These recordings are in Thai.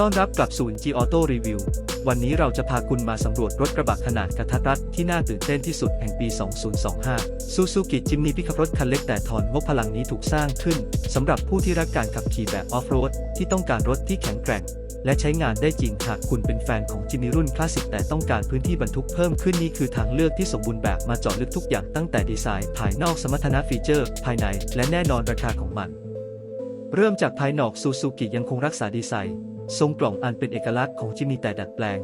ต้อนรับกลับสู่ G Auto Review วันนี้เราจะพาคุณมาสำรวจรถกระบะขนาดกระทัดรัดที่น่าตื่นเต้นที่สุดแห่งปี 2025 Suzuki Jimny พิขับรถคันเล็กแต่ทอนงบพลังนี้ถูกสร้างขึ้นสำหรับผู้ที่รักการขับขี่แบบออฟโรดที่ต้องการรถที่แข็งแกร่ง และใช้งานได้จริงหากคุณเป็นแฟนของจิม n รุ่นคลาสสิกแต่ต้องการพื้นที่บรรทุกเพิ่มขึ้นนี่คือทางเลือกที่สมบูรณ์แบบมาเจาะลึกทุกอย่างตั้งแต่ดีไซน์ ภายนอกสมรรถนะฟีเจอร์ ภายใน และแน่นอนราคาของมัน เริ่มจากภายนอกซูซูกิยังคงรักษาดีไซน์ ทรงกล่องอันเป็นเอกลักษณ์ของจิม n แต่ดัดแปลง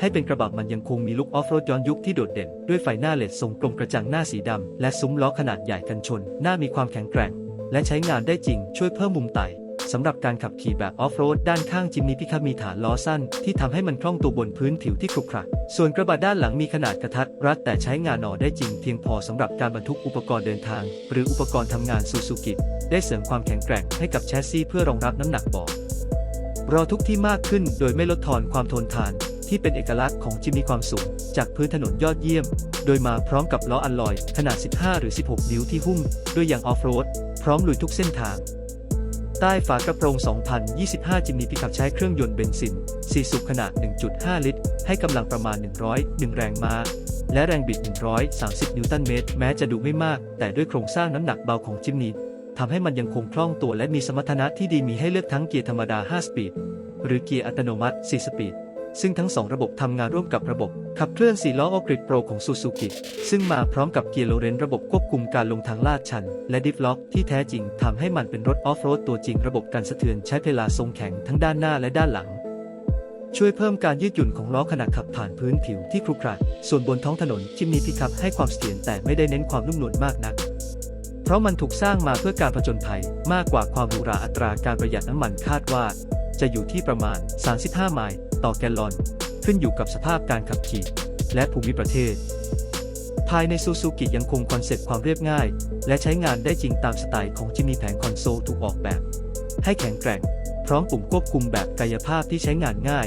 ให้เป็นกระบะมันยังคงมีลุคออฟโรดย้อนยุคที่โดดเด่น ด้วยไฟหน้าเลดทรงกลมกระจังหน้าสีดำ และซุ้มล้อขนาดใหญ่กันชน หน้ามีความแข็งแกร่ง และใช้งานได้จริงช่วยเพิ่มมุมไต่ สำหรับการขับขี่แบบออฟโรดด้านข้างจิม n ีพิคับมีฐานล้อสั้น ที่ทำให้มันคล่องตัวบนพื้นผิวที่ขรุขระส่วนกระบะด้านหลังมีขนาดกระทัดรัดแต่ใช้งานหนอได้จริงเพียงพอสำหรับการบรรทุกอุปกรณ์เดินทาง หรืออุปกรณ์ทำงานซูซูกิได้เสริมความแข็งแกร่งให้กับแชสซีเพื่อรองรับน้ำหนักเบารอทุกที่มากขึ้นโดยไม่ลดทอนความทนทาน ที่เป็นเอกลักษณ์ของจิมมีความสูงจากพื้นถนนยอดเยี่ยม โดยมาพร้อมกับล้ออัลลอย ขนาด 15 หรือ 16 นิ้วที่หุ้ม ด้วยยางออฟโรด พร้อมลุยทุกเส้นทาง ใต้ฝากระโปรง 2025 จิมนีพิขับใช้เครื่องยนต์เบนซิน 4 สูบขนาด 1.5 ลิตร ให้กำลังประมาณ 101 แรงม้า และแรงบิด 130 นิวตันเมตร แม้จะดูไม่มาก แต่ด้วยโครงสร้างน้ำหนักเบาของจิมนีทำให้มันยังคงคล่องตัวและมีสมรรถนะที่ดีมีให้เลือกทั้งเกียร์ธรรมดา 5 สปีด หรือเกียร์อัตโนมัติ 4 สปีด ซึ่งทั้ง2ระบบทำงานร่วมกับระบบ ขับเคลื่อน4ล้อออกริดโปรของ Suzuki ซึ่งมาพร้อมกับเกียร์โลเรนระบบควบคุมการลงทางลาดชัน และดิฟล็อกที่แท้จริงทำให้มันเป็นรถออฟโรดตัวจริงระบบการสะเทือนใช้เพลาทรงแข็งทั้งด้านหน้าและด้านหลัง ช่วยเพิ่มการยืดหยุ่นของล้อขณะขับผ่านพื้นผิวที่ครุขระส่วนบนท้องถนนจิมนีพิคับให้ความเสถียรแต่ไม่ได้เน้นความนุ่มนวลมากนักเพราะมันถูกสร้างมาเพื่อการผจญภัยมากกว่าความหรูหราอัตราการประหยัดน้ำมันคาดว่า จะอยู่ที่ประมาณ 35 ไมล์ต่อแกลลอน ขึ้นอยู่กับสภาพการขับขี่ และภูมิประเทศ ภายในซูซูกิยังคงคอนเซ็ปต์ความเรียบง่าย และใช้งานได้จริงตามสไตล์ของจิมมีแผงคอนโซลถูกออกแบบ ให้แข็งแกร่ง พร้อมปุ่มควบคุมแบบกายภาพที่ใช้งานง่าย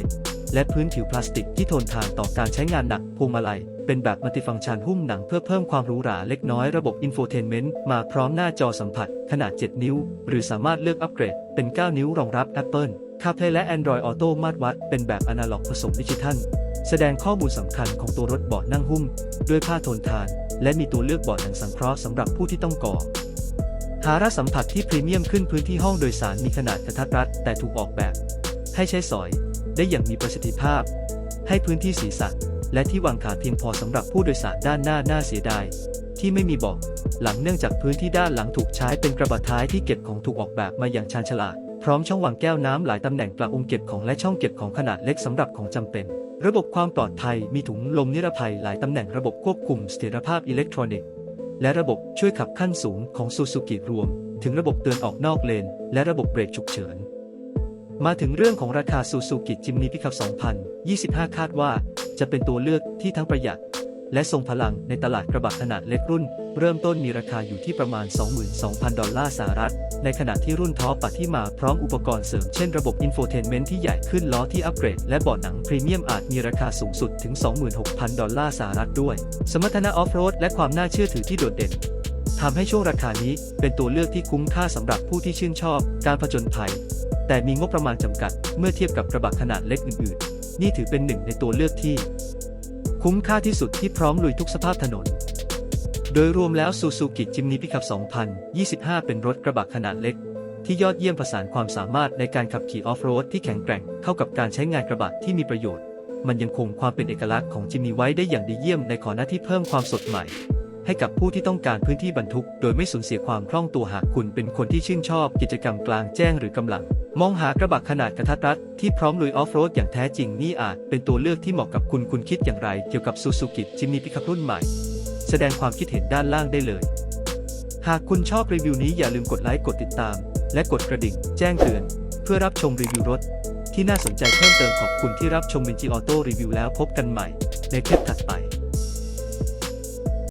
และพื้นผิวพลาสติกที่ทนทานต่อการใช้งานหนักพวงมาลัยเป็นแบบมัลติฟังก์ชันหุ้มหนังเพื่อเพิ่มความหรูหราเล็กน้อยระบบอินโฟเทนเมนต์มาพร้อมหน้าจอสัมผัสขนาด 7 นิ้ว หรือสามารถเลือกอัปเกรดเป็น 9 นิ้วรองรับ Apple CarPlay และ Android Auto มาตรวัดเป็นแบบอนาล็อกผสมดิจิทัล แสดงข้อมูลสำคัญของตัวรถเบาะนั่งหุ้ม ด้วยผ้าทนทาน และมีตัวเลือกเบาะหนังสังเคราะห์สำหรับผู้ที่ต้องก่อหาระสัมผัสที่พรีเมียมขึ้นพื้นที่ห้องโดยสารมีขนาดกระทัดรัดแต่ถูกออกแบบ ให้ใช้สอยได้อย่างมีประสิทธิภาพ ให้พื้นที่ศีรษะและที่วางขาเพียงพอสำหรับผู้โดยสารด้านหน้าน่าเสียดาย ที่ไม่มีเบาะหลังเนื่องจากพื้นที่ด้านหลังถูกใช้เป็นกระบะท้ายที่เก็บของถูกออกแบบมาอย่างชาญฉลาด พร้อมช่องวางแก้วน้ำหลายตำแหน่งกระองค์เก็บของและช่องเก็บของขนาดเล็กสำหรับของจำเป็น ระบบความปลอดภัยมีถุงลมนิรภัยหลายตำแหน่งระบบควบคุมเสถียรภาพอิเล็กทรอนิกส์และระบบช่วยขับขั้นสูงของซูซูกิรวม ถึงระบบเตือนออกนอกเลน และระบบเบรกฉุกเฉิน มาถึงเรื่องของราคาซูซูกิจิมนีพิคับ2025 คาดว่า จะเป็นตัวเลือกที่ทั้งประหยัด และทรงพลังในตลาดกระบะขนาดเล็กรุ่น เริ่มต้นมีราคาอยู่ที่ประมาณ 22,000 ดอลลาร์สหรัฐ ในขณะที่รุ่นท็อปปัดที่มาพร้อมอุปกรณ์เสริมเช่นระบบอินโฟเทนเมนต์ที่ใหญ่ขึ้นล้อที่อัปเกรด และเบาะหนังพรีเมียมอาจมีราคาสูงสุดถึง 26,000 ดอลลาร์สหรัฐด้วย สมรรถนะออฟโรดและความน่าเชื่อถือที่โดดเด่นทำให้ช่วงราคานี้เป็นตัวเลือกที่คุ้มค่าสำหรับผู้ที่ชื่นชอบการผจญภัย แต่มีงบประมาณจำกัดเมื่อเทียบกับกระบะขนาดเล็กอื่นๆ นี่ถือเป็นหนึ่งในตัวเลือกที่ คุ้มค่าที่สุดที่พร้อมลุยทุกสภาพถนน โดยรวมแล้ว Suzuki Jimny Pickup 2025 เป็นรถกระบะขนาดเล็ก ที่ยอดเยี่ยมผสานความสามารถในการขับขี่ออฟโรดที่แข็งแกร่งเข้ากับการใช้งานกระบะที่มีประโยชน์ มันยังคงความเป็นเอกลักษณ์ของจิม n ีไว้ได้อย่างดีเยี่ยมในขอหน้าที่เพิ่มความสดใหม่ ให้กับผู้ที่ต้องการพื้นที่บรรทุก โดยไม่สูญเสียความคล่องตัวหากคุณเป็นคนที่ชื่นชอบกิจกรรมกลางแจ้งหรือกำลัง มองหากระบะขนาดกระทัดรัดที่พร้อมลุยออฟโรดอย่างแท้จริงนี่อาจเป็นตัวเลือกที่เหมาะกับคุณคุณคิดอย่างไรเกี่ยวกับ Suzuki Jimny Pickup รุ่นใหม่ แสดงความคิดเห็นด้านล่างได้เลย หากคุณชอบรีวิวนี้อย่าลืมกดไลค์กดติดตาม และกดกระดิ่ง แจ้งเตือน เพื่อรับชมรีวิวรถที่น่าสนใจเพิ่มเติมขอบคุณที่รับชม Benji Auto Review แล้วพบกันใหม่ ในคลิปถัดไป